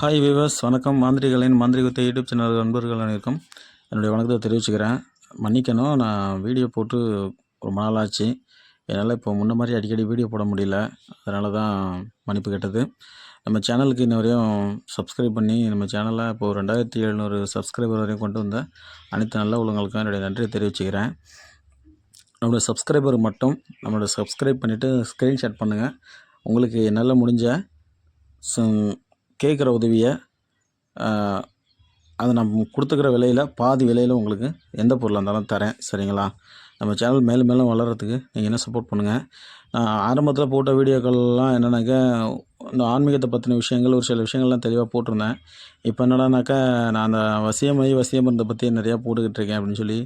Hi viewers வணக்கம். மாந்திரிகளின் மாந்திரிகத்தை YouTube channel நண்பர்கள் அனைவருக்கும் என்னுடைய வணக்கத்தை தெரிவிச்சுக்கிறேன். மன்னிக்கணும் நான் வீடியோ போட்டு ரொம்ப நாள் ஆச்சு என்னால் இப்போ முன்ன மாதிரி அடிக்கடி வீடியோ போட முடியல. அதனால தான் மன்னிப்பு கேட்டது. நம்ம சேனலுக்கு இன்ன வரையும் சப்ஸ்கிரைப் பண்ணி நம்ம சேனலை இப்போது ரெண்டாயிரத்தி எழுநூறு சப்ஸ்கிரைபர் வரையும் கொண்டு வந்த அனைத்து நல்ல உள்ளங்களுக்கும் என்னுடைய நன்றியை தெரிவிச்சுக்கிறேன். நம்மளோட சப்ஸ்கிரைபர் மட்டும் நம்மளோட சப்ஸ்கிரைப் பண்ணிவிட்டு ஸ்க்ரீன்ஷாட் பண்ணுங்கள் உங்களுக்கு என்னால் முடிஞ்ச ச- கேட்குற உதவியை அது நம்ம கொடுத்துக்கிற விலையில் பாதி விலையில் உங்களுக்கு எந்த பொருளாக இருந்தாலும் தரேன். சரிங்களா? நம்ம சேனல் மேலும் மேலும் வளர்கிறதுக்கு நீங்கள் என்ன சப்போர்ட் பண்ணுங்கள் நான் ஆரம்பத்தில் போட்ட வீடியோக்கள்லாம் என்னென்னாக்கா இந்த ஆன்மீகத்தை பற்றின விஷயங்கள் ஒரு சில விஷயங்கள்லாம் தெளிவாக போட்டிருந்தேன். இப்போ என்னடானாக்கா நான் அந்த வசியமை வசியமருந்தை பற்றி நிறையா போட்டுக்கிட்டு இருக்கேன் அப்படின்னு சொல்லி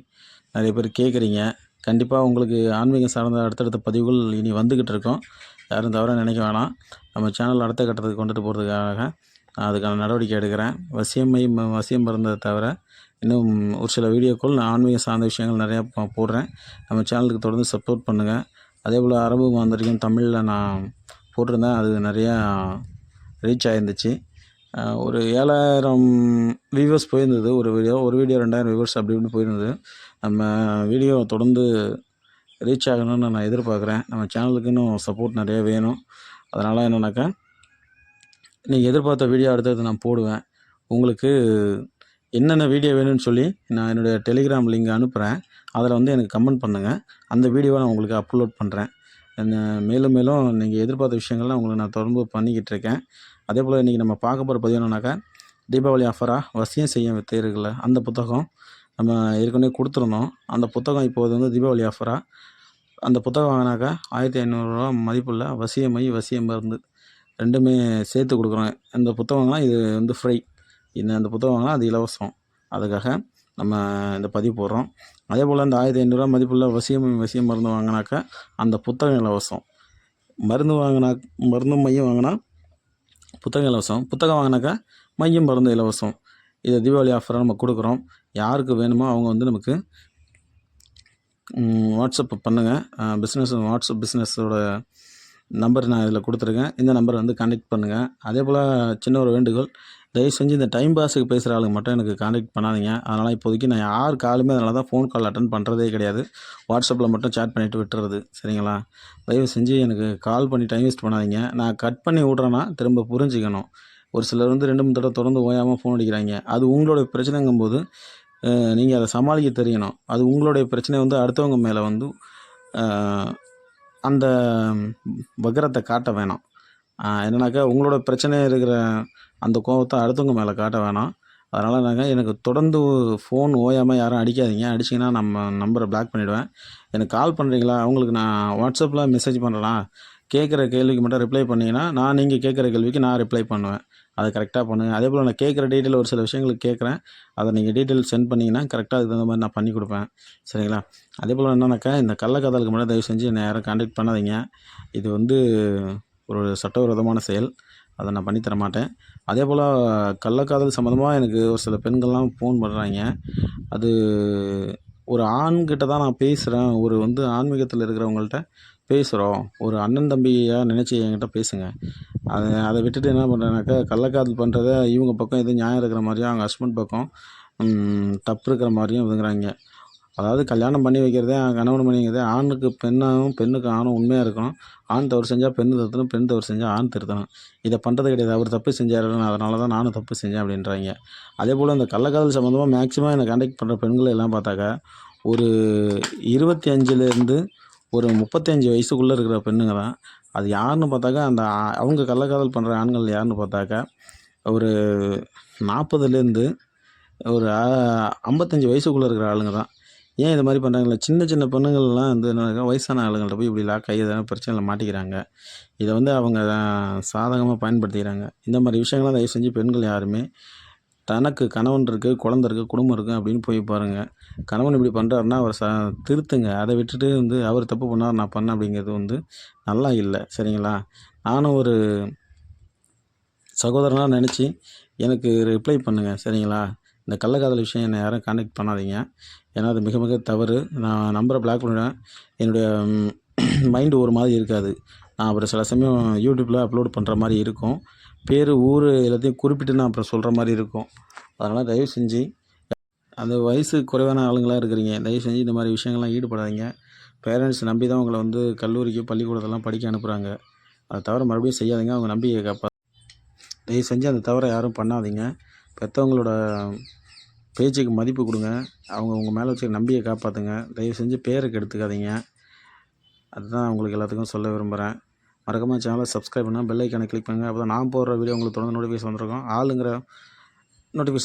நிறைய பேர் கேட்குறீங்க. கண்டிப்பாக உங்களுக்கு ஆன்மீகம் சார்ந்த அடுத்தடுத்த பதிவுகள் இனி வந்துக்கிட்டு இருக்கோம். யாரும் தவிர நினைக்க வேணாம். நம்ம சேனல் அடுத்த கட்டத்துக்கு கொண்டுட்டு போகிறதுக்காக நான் அதுக்கான நடவடிக்கை எடுக்கிறேன். வசியமை ம- வசியம் பிறந்ததை தவிர இன்னும் ஒரு சில வீடியோக்கள் நான் ஆன்மீகம் சார்ந்த விஷயங்கள் நிறையா போடுறேன். நம்ம சேனலுக்கு தொடர்ந்து சப்போர்ட் பண்ணுங்கள் அதே போல் அரபு மாந்திரிகம் தமிழில் நான் போட்டிருந்தேன். அது நிறையா ரீச் ஆகிருந்துச்சு ஒரு ஏழாயிரம் வியூவர்ஸ் போயிருந்தது. ஒரு வீடியோ ஒரு வீடியோ ரெண்டாயிரம் வியூவர்ஸ் அப்படி இப்படின்னு போயிருந்தது. நம்ம வீடியோ தொடர்ந்து ரீச் ஆகணும்னு நான் எதிர்பார்க்குறேன். நம்ம சேனலுக்கு இன்னும் சப்போர்ட் நிறைய வேணும். அதனால் என்னென்னாக்கா நீங்கள் எதிர்பார்த்த வீடியோ அடுத்தது நான் போடுவேன். உங்களுக்கு என்னென்ன வீடியோ வேணும்னு சொல்லி நான் என்னுடைய டெலிகிராம் லிங்க் அனுப்புகிறேன் அதில் வந்து எனக்கு கமெண்ட் பண்ணுங்கள் அந்த வீடியோவை நான் உங்களுக்கு அப்லோட் பண்ணுறேன் மேலும் மேலும் நீங்கள் எதிர்பார்த்த விஷயங்கள்லாம் உங்களுக்கு நான் தொடர்ந்து பண்ணிக்கிட்டு இருக்கேன். அதே போல் இன்றைக்கி நம்ம பார்க்க போகிற பதிவு என்னன்னாக்கா தீபாவளி ஆஃபராக வசியம் செய்யும் வித்து அந்த புத்தகம் நம்ம ஏற்கனவே கொடுத்துருந்தோம். அந்த புத்தகம் இப்போது வந்து தீபாவளி ஆஃபராக அந்த புத்தகம் வாங்கினாக்கா ஆயிரத்தி ஐநூறுரூவா மதிப்புள்ள வசியமை வசியம் மருந்து ரெண்டுமே சேர்த்து கொடுக்குறோம். இந்த புத்தகம்லாம் இது வந்து ஃப்ரீ இந்த அந்த புத்தகம் வாங்கினா அது இலவசம். அதுக்காக நம்ம இந்த பதிவு போடுறோம். அதே போல் அந்த ஆயிரத்தி ஐநூறுரூவா மதிப்புள்ள வசியம் வசியம் மருந்து வாங்கினாக்கா அந்த புத்தகம் இலவசம். மருந்து வாங்கினா மருந்து மையம் வாங்கினா புத்தகம் இலவசம். புத்தகம் வாங்கினாக்கா மையம் மருந்து இலவசம். இதை தீபாவளி ஆஃபராக நம்ம கொடுக்குறோம். யாருக்கு வேணுமோ அவங்க வந்து நமக்கு வாட்ஸ்அப் பண்ணுங்கள் பிஸ்னஸ் வாட்ஸ்அப் பிஸ்னஸோட நம்பர் நான் இதில் கொடுத்துருக்கேன். இந்த நம்பரை வந்து கான்டெக்ட் பண்ணுங்கள் அதே போல் சின்ன ஒரு வேண்டுகோள் தயவு செஞ்சு இந்த டைம் பாஸுக்கு பேசுகிற ஆளுங்க மட்டும் எனக்கு கான்டெக்ட் பண்ணாதீங்க. அதனால் இப்போதைக்கு நான் யார் காலுமே அதனால தான் ஃபோன் கால் அட்டன் பண்ணுறதே கிடையாது. வாட்ஸ்அப்பில் மட்டும் சேட் பண்ணிவிட்டு விட்டுறது சரிங்களா? தயவு செஞ்சு எனக்கு கால் பண்ணி டைம் வேஸ்ட் பண்ணாதீங்க. நான் கட் பண்ணி விட்றேன்னா திரும்ப புரிஞ்சுக்கணும். ஒரு சிலர் வந்து ரெண்டு மூணு தடவை தொடர்ந்து ஓயாமல் ஃபோன் அடிக்கிறாங்க. அது உங்களுடைய பிரச்சனைங்கும்போது நீங்கள் அதை சமாளிக்க தெரியணும். அது உங்களுடைய பிரச்சனை வந்து அடுத்தவங்க மேலே வந்து அந்த வக்கரத்தை காட்ட வேணாம். என்னன்னாக்கா உங்களோட பிரச்சனை இருக்கிற அந்த கோபத்தை அடுத்தவங்க மேலே காட்ட வேணாம். அதனால் நாங்கள் எனக்கு தொடர்ந்து ஃபோன் ஓயாமல் யாரும் அடிக்காதீங்க. அடிச்சிங்கன்னா நம்ம நம்பரை பிளாக் பண்ணிவிடுவேன் எனக்கு கால் பண்ணுறீங்களா அவங்களுக்கு நான் வாட்ஸ்அப்பில் மெசேஜ் பண்ணுறேன் கேட்குற கேள்விக்கு மட்டும் ரிப்ளை பண்ணிங்கன்னா நான் நீங்கள் கேட்குற கேள்விக்கு நான் ரிப்ளை பண்ணுவேன். அதை கரெக்டாக பண்ணுங்கள் அதே போல் நான் கேட்குற டீட்டெயில் ஒரு சில விஷயங்களுக்கு கேட்குறேன். அதை நீங்கள் டீட்டெயில் சென்ட் பண்ணிங்கன்னா கரெக்டாக அதுக்கு தகுந்த மாதிரி நான் பண்ணி கொடுப்பேன். சரிங்களா? அதே போல் என்னன்னாக்கா இந்த கள்ளக்கதலுக்கு மட்டும் தயவு செஞ்சு என்னை யாரும் காண்டாக்ட் பண்ணாதீங்க. இது வந்து ஒரு சட்டவிரோதமான செயல். அதை நான் பண்ணித்தர மாட்டேன். அதே போல் கள்ளக்காதல் சம்மந்தமாக எனக்கு ஒரு சில பெண்கள்லாம் ஃபோன் பண்ணுறாங்க அது ஒரு ஆண்கிட்ட தான் நான் பேசுகிறேன் ஒரு வந்து ஆன்மீகத்தில் இருக்கிறவங்கள்ட்ட பேசுகிறோம் ஒரு அண்ணன் தம்பியாக நினச்சி என்கிட்ட பேசுங்க. அதை அதை விட்டுட்டு என்ன பண்ணுறேனாக்கா கள்ளக்காதல் பண்ணுறத இவங்க பக்கம் எதுவும் நியாயம் இருக்கிற மாதிரியும் அவங்க ஹஸ்பண்ட் பக்கம் தப்பு இருக்கிற மாதிரியும் இதுங்கிறாங்க அதாவது கல்யாணம் பண்ணி வைக்கிறதே கணவன் பண்ணிங்கிறதே ஆணுக்கு பெண்ணாகவும் பெண்ணுக்கு ஆணும் உண்மையாக இருக்கணும். ஆண் தவறு செஞ்சால் பெண் திருத்தணும் பெண் தவறு செஞ்சால் ஆண் திருத்தணும். இதை பண்ணுறது கிடையாது. அவர் தப்பு செஞ்சார் அதனால தான் நானும் தப்பு செஞ்சேன் அப்படின்றாங்க. அதே போல் இந்த கள்ளக்காதல் சம்மந்தமாக மேக்ஸிமம் என்னை கான்டாக்ட் பண்ணுற பெண்கள் எல்லாம் பார்த்தாக்கா ஒரு இருபத்தி அஞ்சுலேருந்து ஒரு முப்பத்தஞ்சு வயசுக்குள்ளே இருக்கிற பெண்ணுங்க தான். அது யாருன்னு பார்த்தாக்கா அந்த அவங்க கள்ளக்காதல் பண்ணுற ஆண்கள் யாருன்னு பார்த்தாக்கா ஒரு நாற்பதுலேருந்து ஒரு ஐம்பத்தஞ்சு வயசுக்குள்ளே இருக்கிற ஆளுங்க தான். ஏன் இது மாதிரி பண்ணுறாங்களா சின்ன சின்ன பெண்ணுங்கள்லாம் வந்து என்ன வயசான ஆளுங்கள்ட்ட போய் இப்படி லாக் ஆகி எதனா பிரச்சனையில் மாட்டிக்கிறாங்க. இதை வந்து அவங்க சாதகமாக பயன்படுத்திக்கிறாங்க. இந்த மாதிரி விஷயங்கள்லாம் தயவு செஞ்சு பெண்கள் யாருமே தனக்கு கணவன் இருக்குது குழந்த இருக்குது குடும்பம் இருக்குது அப்படின்னு போய் பாருங்கள் கணவன் இப்படி பண்ணுறாருன்னா அவர் ச திருத்துங்க. அதை விட்டுட்டு வந்து அவர் தப்பு பண்ணார் நான் பண்ணேன் அப்படிங்கிறது வந்து நல்லா இல்லை. சரிங்களா? நானும் ஒரு சகோதரனாக நினச்சி எனக்கு ரிப்ளை பண்ணுங்கள் சரிங்களா? இந்த கள்ளக்காதல் விஷயம் என்னை யாரும் கான்டாக்ட் பண்ணாதீங்க. ஏன்னா அது மிக மிக தவறு. நான் நம்பரை பிளாக் பண்ணிடுவேன் என்னுடைய மைண்டு ஒரு மாதிரி இருக்காது. நான் அப்புறம் சில சமயம் யூடியூப்பில் அப்லோட் பண்ணுற மாதிரி இருக்கும். பேர் ஊர் எல்லாத்தையும் குறிப்பிட்டு நான் அப்புறம் சொல்கிற மாதிரி இருக்கும். அதனால் தயவு செஞ்சு அந்த வயசு குறைவான ஆளுங்களாக இருக்கிறீங்க. தயவு செஞ்சு இந்த மாதிரி விஷயங்கள்லாம் ஈடுபடாதீங்க. பேரண்ட்ஸ் நம்பி தான் உங்களை வந்து கல்லூரிக்கு பள்ளிக்கூடத்தெல்லாம் படிக்க அனுப்புகிறாங்க அதை தவிர மறுபடியும் செய்யாதீங்க. அவங்க நம்பிக்கை காப்பா தயவு செஞ்சு அந்த தவிர யாரும் பண்ணாதீங்க. பெற்றவங்களோட பேச்சுக்கு மதிப்பு கொடுங்க. அவங்க உங்கள் மேலே வச்சு நம்பியை காப்பாற்றுங்க தயவு செஞ்சு பேருக்கு எடுத்துக்காதீங்க. அதுதான் உங்களுக்கு எல்லாத்துக்கும் சொல்ல விரும்புகிறேன் மறக்காமல் சேனலை சப்ஸ்கிரைப் பண்ணால் பெல் ஐக்கானை கிளிக் பண்ணுங்கள் அப்போ தான் நான் போடுற வீடியோ உங்களுக்கு தொடர்ந்து நோட்டிஃபிகேஷன் வந்துருக்கும். ஆளுங்கிற நோட்டிஃபிகேஷன்